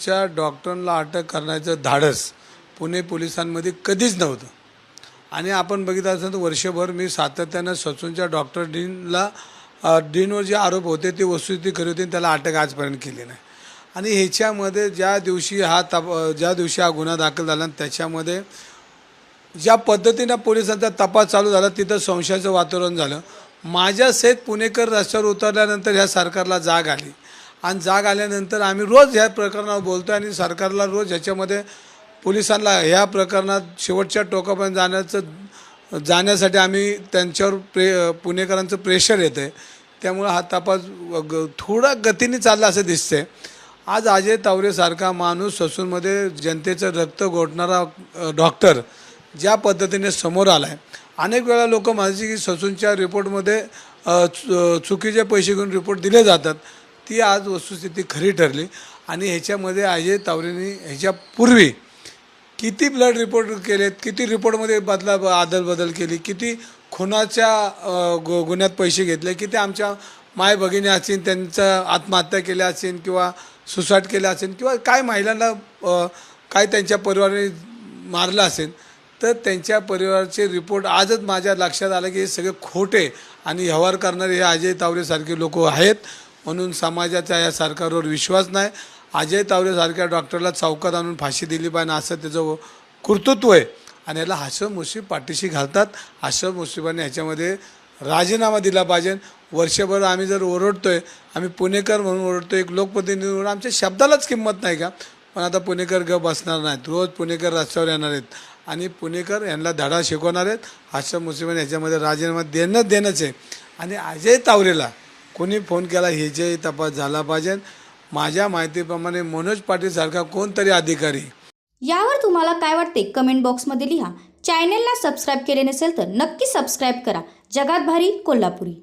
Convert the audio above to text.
कोविडच्या डॉक्टरांना अटक करण्याचं धाडस पुणे पोलिसांमध्ये कधीच नव्हतं. आणि आपण बघितलं असेल तर वर्षभर मी सातत्यानं ससूनच्या डॉक्टर डीनला डीनवर जे आरोप होते ते वस्तुस्थिती खरी होती आणि त्याला अटक आजपर्यंत केली नाही. आणि ह्याच्यामध्ये ज्या दिवशी हा तप ज्या दिवशी हा गुन्हा दाखल झाला त्याच्यामध्ये ज्या पद्धतीनं पोलिसांचा तपास चालू झाला तिथं संशयाचं वातावरण झालं. माझ्या सेत पुणेकर रस्त्यावर उतरल्यानंतर ह्या सरकारला जाग आली. आणि जाग आल्यानंतर आम्ही रोज ह्या प्रकरणावर बोलतो आणि सरकारला रोज ह्याच्यामध्ये पोलिसांना ह्या प्रकरणात शेवटच्या टोकापर्यंत जाण्याचं जाण्यासाठी आम्ही त्यांच्यावर प्रे पुणेकरांचं प्रेशर येतं आहे त्यामुळं हा तपास ग- थोडा गतीने चालला असं दिसतंय. आज अजय तावरेसारखा माणूस ससूनमध्ये जनतेचं रक्त गोठणारा डॉक्टर ज्या पद्धतीने समोर आला आहे अनेक वेळा लोक म्हणायचे की ससूनच्या रिपोर्टमध्ये चु- चुकीचे पैसे घेऊन रिपोर्ट दिले जातात. ती आज वस्तुस्थिती खरी ठरली. आणि ह्याच्यामध्ये अजय तावरेंनी ह्याच्यापूर्वी किती ब्लड रिपोर्ट केलेत किती रिपोर्टमध्ये बदला आदल बदल केली किती खुनाच्या गु गुन्ह्यात पैसे घेतले किती आमच्या माय भगिनी असतील त्यांचं आत्महत्या केल्या असेन किंवा सुसाईड केल्या असेल किंवा काय महिलांना काय त्यांच्या परिवाराने मारलं असेल तर त्यांच्या परिवाराचे रिपोर्ट आजच माझ्या लक्षात आलं की हे सगळे खोटे आणि व्यवहार करणारे हे अजय तावरेसारखे लोक आहेत. म्हणून समाजाचा या सरकारवर विश्वास नाही. अजय तावरेसारख्या डॉक्टरला चौकात आणून फाशी दिली पाहिजे असं त्याचं कर्तृत्व आहे. आणि याला हसब मुशीब पाठीशी घालतात. हसब मुश्रीफाने ह्याच्यामध्ये राजीनामा दिला पाहिजे. वर्षभर आम्ही जर ओरडतोय आम्ही पुणेकर म्हणून ओरडतो एक लोकप्रतिनिधी म्हणून आमच्या शब्दालाच किंमत नाही का? पण आता पुणेकर ग बसणार नाहीत. रोज पुणेकर रस्त्यावर येणार आहेत. आणि पुणेकर यांना धडा शिकवणार आहेत. हसब मुशिबाने ह्याच्यामध्ये राजीनामा देणं देणंच आहे. आणि अजय तावरेला कोणी फोन केला ह्याचाही तपास झाला पाहिजे. माझ्या माहितीप्रमाणे मनोज पाटीलसारखा कोणतरी अधिकारी. यावर तुम्हाला काय वाटते? कमेंट बॉक्समध्ये लिहा. चॅनेलला सबस्क्राईब केले नसेल तर नक्की सबस्क्राईब करा. जगात भारी कोल्हापुरी.